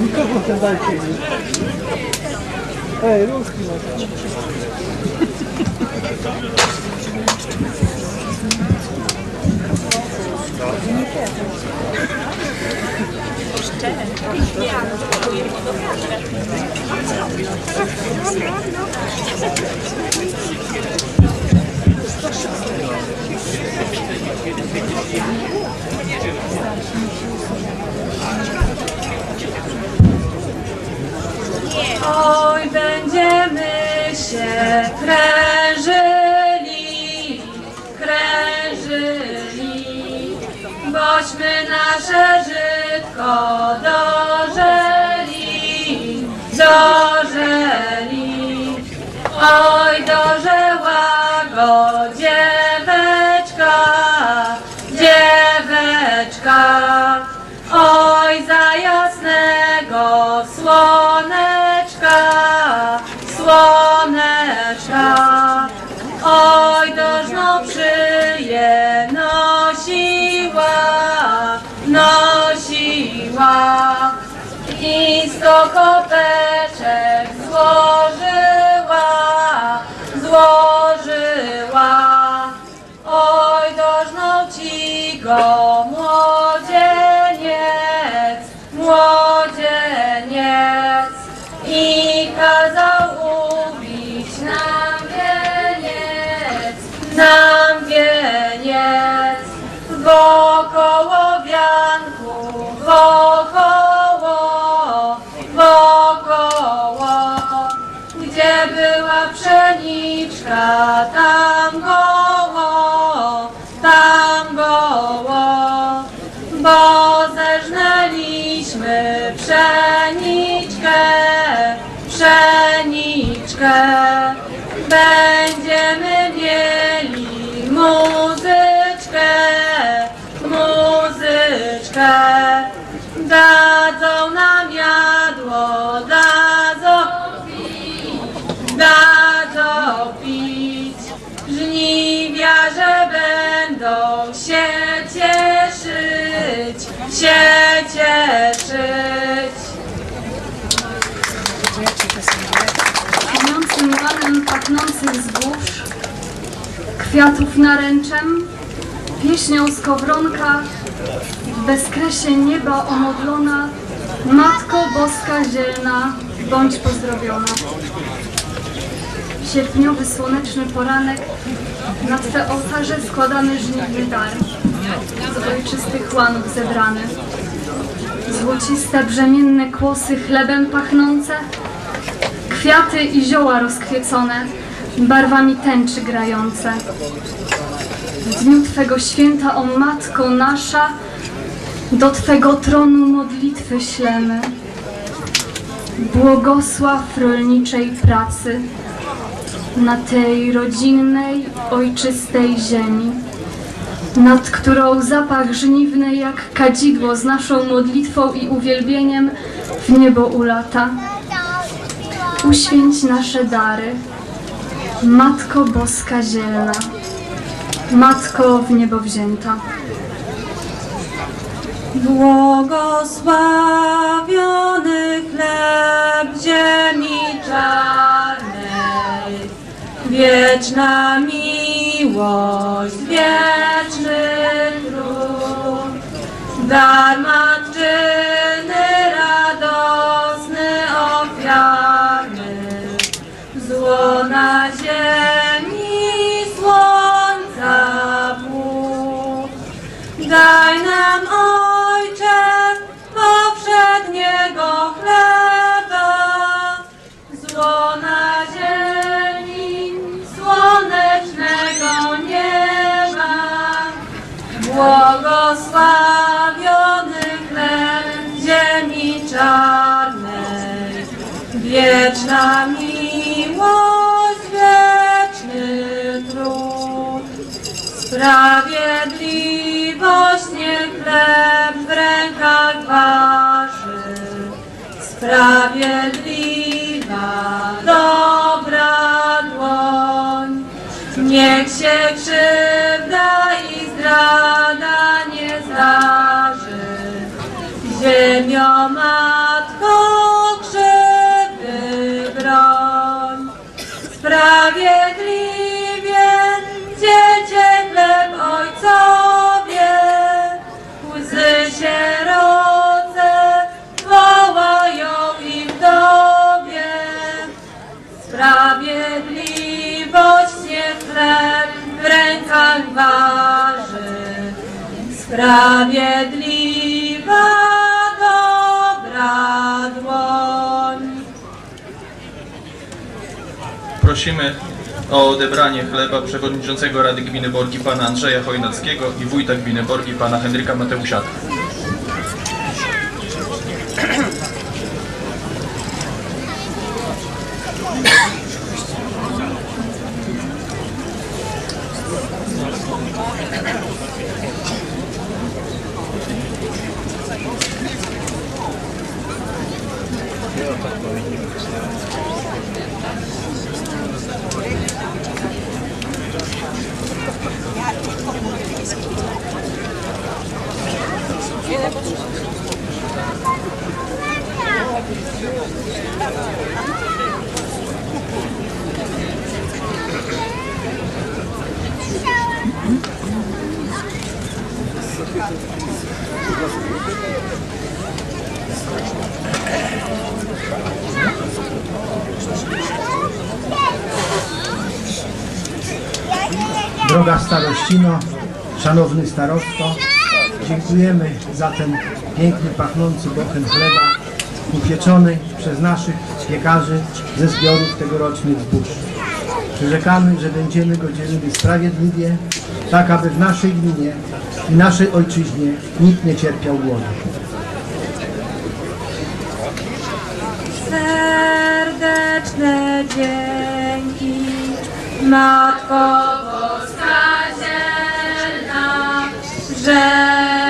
Mikrofon kadar şey. Hayır, o kıymet. Bośmy nasze żytko dożeli, dożeli. Oj, dożeła go dzieweczka, dzieweczka. Sto kopeczek złożyła, złożyła. Oj, dożnął ci go młodzieniec, Będziemy mieli muzyczkę, muzyczkę. Dadzą nam jadło, dadzą dadzą pić. Żniwiarze będą się cieszyć, się cieszyć. Pachnących zbóż, kwiatów naręczem, pieśnią skowronka, w bezkresie nieba omodlona, Matko Boska Zielna, bądź pozdrowiona. Sierpniowy słoneczny poranek, na Twe ołtarze składamy żniwny dar, z ojczystych łanów zebrany. Złociste, brzemienne kłosy chlebem pachnące, Kwiaty i zioła rozkwiecone, barwami tęczy grające. W dniu Twego święta, o Matko nasza, do Twego tronu modlitwy ślemy. Błogosław rolniczej pracy na tej rodzinnej, ojczystej ziemi, nad którą zapach żniwny jak kadzidło z naszą modlitwą i uwielbieniem w niebo ulata. Uświęć nasze dary, Matko Boska Zielna, Matko w niebo wzięta. Błogosławiony chleb ziemi czarnej, wieczna miłość, wieczny trud, dar nam, Ojcze, powszedniego chleba, zło na ziemi, słonecznego nieba. Błogosławiony chleb ziemi czarnej, wieczna miłość, wieczny trud. Sprawiedliwość Sprawiedliwa dobra dłoń. Prosimy o odebranie chleba przewodniczącego Rady Gminy Borgi pana Andrzeja Chojnackiego i wójta gminy Borgi pana Henryka Mateusiaka. Droga starościno, szanowny starosto, dziękujemy za ten piękny, pachnący bochen chleba upieczony przez naszych piekarzy ze zbiorów tegorocznych zbóż. Przyrzekamy, że będziemy go dzielili sprawiedliwie, tak aby w naszej gminie i naszej ojczyźnie nikt nie cierpiał głodu. Serdeczne dzięki, Matko Jai